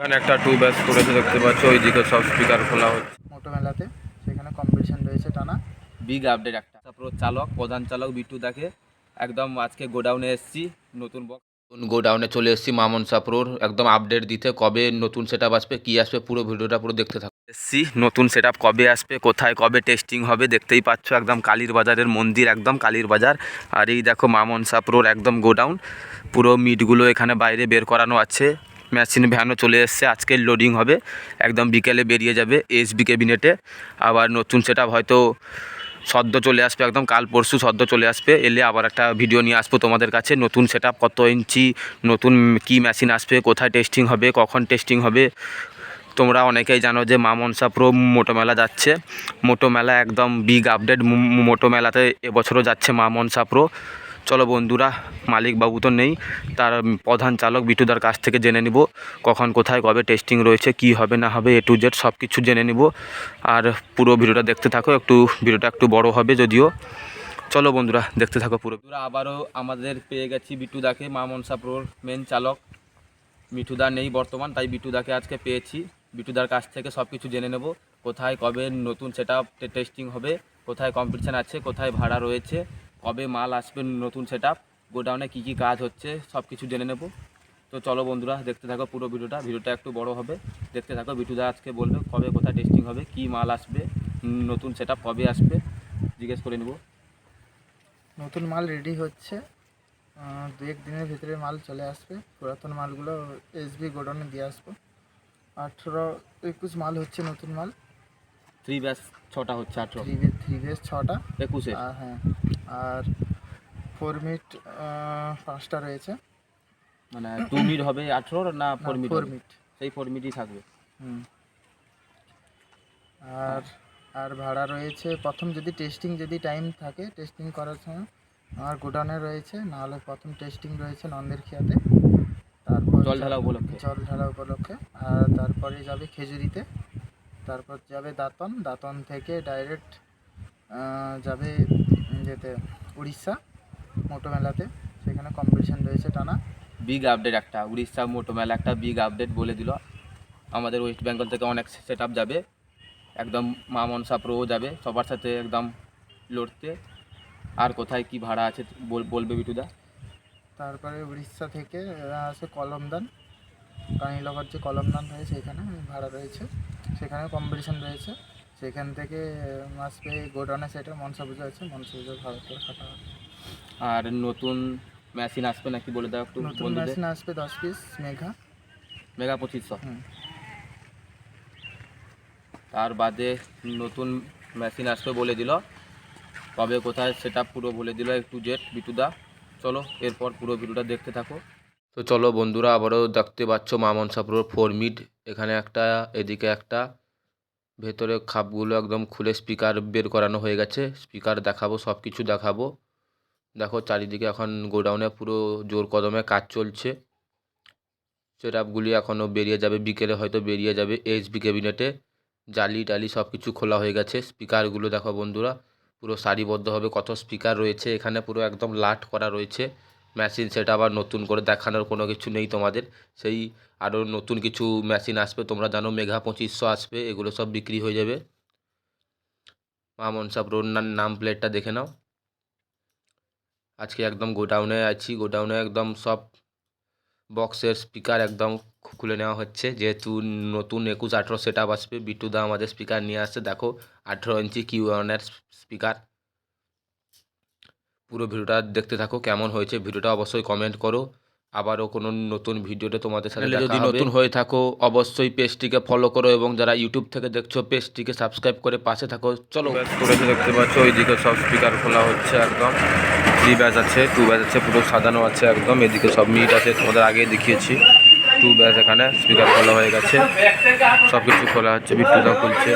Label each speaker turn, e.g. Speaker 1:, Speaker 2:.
Speaker 1: এখানে একটা টু ব্যাস করেছে দেখতে পাচ্ছ ওইদিকে সব স্পিকার খোলা হচ্ছে।
Speaker 2: মোটো মেলাতে সেখানে কম্পিটিশন রয়েছে টানা।
Speaker 1: বিগ আপডেট একটা। তারপর চালক প্রধান চালক বিট্টু দাকে। একদম আজকে গোডাউনে এসেছি নতুন বক্স গোডাউনে চলে এসেছি মামন সাপ্রোর। একদম আপডেট দিতে কবে নতুন সেট আপ আসবে কী আসবে পুরো ভিডিওটা পুরো দেখতে থাকো। এসছি নতুন সেট কবে আসবে কোথায় কবে টেস্টিং হবে দেখতেই পাচ্ছ একদম কালীর বাজারের মন্দির একদম কালীর বাজার। আর এই দেখো মামন সাপ্রোর একদম গোডাউন। পুরো মিটগুলো এখানে বাইরে বের করানো আছে। মেশিন ভ্যানও চলে এসছে। আজকে লোডিং হবে। একদম বিকেলে বেরিয়ে যাবে এসবি ক্যাবিনেটে আবার নতুন সেট হয়তো সদ্য চলে আসবে, একদম কাল পরশু সদ্য চলে আসবে। এলে আবার একটা ভিডিও নিয়ে আসব তোমাদের কাছে। নতুন সেট কত ইঞ্চি, নতুন কি মেশিন আসবে, কোথায় টেস্টিং হবে, কখন টেস্টিং হবে। তোমরা অনেকেই জানো যে মা মনসা প্রো মোটো মেলা যাচ্ছে। মোটো মেলা একদম বিগ আপডেট মোটো মেলাতে এবছরও যাচ্ছে মা মনসা প্রো চলো বন্ধুরা মালিক বাবু তো নেই, তার প্রধান চালক বিটুদার কাছ থেকে জেনে নিব, কখন কোথায় কবে টেস্টিং রয়েছে, কি হবে না হবে এ টু জেড সব কিছু জেনে নিব। আর পুরো ভিডিওটা দেখতে থাকো, একটু ভিডিওটা একটু বড় হবে যদিও। চলো বন্ধুরা, দেখতে থাকো পুরো। বন্ধুরা, আবারও আমাদের পেয়ে গেছি বিটুদাকে, মা মনসা প্রোর মেন চালক। মিঠুদা নেই বর্তমান, তাই বিটুদাকে আজকে পেয়েছি। বিটুদার কাছ থেকে সব কিছু জেনে নেব, কোথায় কবে নতুন সেট টেস্টিং হবে, কোথায় কম্পিটিশান আছে, কোথায় ভাড়া রয়েছে কবে মাল আসবে নতুন সেট আপ গোডাউনে কী কী কাজ হচ্ছে সব কিছু জেনে নেব। তো চলো বন্ধুরা দেখতে থাকো পুরো ভিডিওটা ভিডিওটা একটু বড় হবে। দেখতে থাকো বিটুদা আজকে বলবে কবে কোথায় টেস্টিং হবে কী মাল আসবে নতুন সেট কবে আসবে জিজ্ঞেস করে নেব।
Speaker 2: নতুন মাল রেডি হচ্ছে। দু এক দিনের ভিতরে মাল চলে আসবে। পুরাতন মালগুলো এসবি গোডাউনে দিয়ে আসব। আঠেরো একুশ মাল হচ্ছে নতুন মাল।
Speaker 1: থ্রি ব্যাস ছটা হচ্ছে আঠেরো।
Speaker 2: থ্রি ব্যাস ছটা।
Speaker 1: একুশে?
Speaker 2: হ্যাঁ। আর ফোর মিট পাঁচটা রয়েছে।
Speaker 1: মানে টু মিড হবে আঠেরোর না ফোর মিট
Speaker 2: ফোর মিট
Speaker 1: সেই ফোর মিটই থাকবে।
Speaker 2: হুম। আর আর ভাড়া রয়েছে। প্রথম যদি টেস্টিং যদি টাইম থাকে টেস্টিং করার সময় আমার গোডাউনে রয়েছে। নাহলে প্রথম টেস্টিং রয়েছে নন্দের খেয়াতে। তারপর
Speaker 1: জল ঢালা উপলক্ষে।
Speaker 2: জল ঢালা উপলক্ষে। আর তারপরে যাবে খেজুরিতে। তারপর যাবে দাঁতন। দাঁতন থেকে ডাইরেক্ট যাবে যেতে উড়িষ্যা মোটো মেলাতে সেখানে কম্পিটিশন রয়েছে টানা।
Speaker 1: বিগ আপডেট একটা উড়িষ্যা মোটো মেলা একটা বিগ আপডেট বলে দিল। আমাদের ওয়েস্ট বেঙ্গল থেকে অনেক সেট আপ যাবে একদম মা মনসা প্রো যাবে সবার সাথে একদম লড়তে। আর কোথায় কি ভাড়া আছে বল- বলবে বিটুদা
Speaker 2: তারপরে উড়িষ্যা থেকে আছে কলমদান। কানিলগর যে কলমদান রয়েছে সেখানে ভাড়া রয়েছে। সেখানে কম্পিটিশন রয়েছে। সেখান থেকে আহ, আসবে গোডাউনে সেটা মনসা পুজো আছে মনসা পুজো ভাড়া করে হবে
Speaker 1: আর নতুন মেশিন আসবে নাকি বলে দাও একটু
Speaker 2: নতুন
Speaker 1: বন্ধুদের?
Speaker 2: মেশিন আসবে দশ পিস মেঘা
Speaker 1: মেগা পঁচিশশো।
Speaker 2: হুম।
Speaker 1: তার বাদে নতুন মেশিন আসবে বলে দিল। কবে কোথায় সেটা পুরো বলে দিল একটু জেট বিটুদা। চলো এরপর পুরো ভিডিওটা দেখতে থাকো। তো চলো বন্ধুরা আবারও দেখতে পাচ্ছ মামন সাপুরের ফোর মিড এখানে একটা এদিকে একটা। ভেতরে খাপগুলো একদম খুলে স্পিকার বের করানো হয়ে গেছে। স্পিকার দেখাবো সব কিছু দেখাবো। দেখো চারিদিকে এখন গোডাউনে পুরো জোর কদমে কাজ চলছে। সেটআপগুলি এখনও বেরিয়ে যাবে, বিকেলে হয়তো বেরিয়ে যাবে এইচবি ক্যাবিনেটে জালি টালি সব কিছু খোলা হয়ে গেছে। স্পিকারগুলো দেখো বন্ধুরা, পুরো সারিবদ্ধভাবে কত স্পিকার রয়েছে, এখানে পুরো একদম লাট করা রয়েছে। মেশিন সেটা আবার নতুন করে দেখানোর কোনো কিছু নেই তোমাদের। সেই আরও নতুন কিছু মেশিন আসবে, তোমরা জানো মেঘা পঁচিশশো আসবে, এগুলো সব বিক্রি হয়ে যাবে। মা মনসা প্রোর না- নাম প্লেটটা দেখে নাও। আজকে একদম গোডাউনে আছি, গোডাউনে একদম সব বক্সের স্পিকার একদম খুলে নেওয়া হচ্ছে। যেহেতু নতুন একুশ আঠেরো সেট আপ আসবে, বিটুদা আমাদের স্পিকার নিয়ে আসছে। দেখো, আঠেরো ইঞ্চি কিউ ওয়ানের স্পিকার পুরো ভিডিওটা দেখতে থাকো কেমন হয়েছে ভিডিওটা অবশ্যই কমেন্ট করো। আবারও কোনো নতুন ভিডিওটা তোমাদের সাথে যদি নতুন হয়ে থাকো অবশ্যই পেজটিকে ফলো করো এবং যারা ইউটিউব থেকে দেখছ পেজটিকে সাবস্ক্রাইব করে পাশে থাকো। চলো। করেছে দেখতে পাচ্ছ ওইদিকে সব স্পিকার খোলা হচ্ছে একদম। থ্রি ব্যাচ আছে টু ব্যাচ আছে পুরো সাজানো আছে একদম। এদিকে সব মিট আছে তোমাদের আগে দেখিয়েছি। টু ব্যাচ এখানে স্পিকার খোলা হয়ে গেছে। সব কিছু খোলা হচ্ছে বিট্টুদা খুলছে।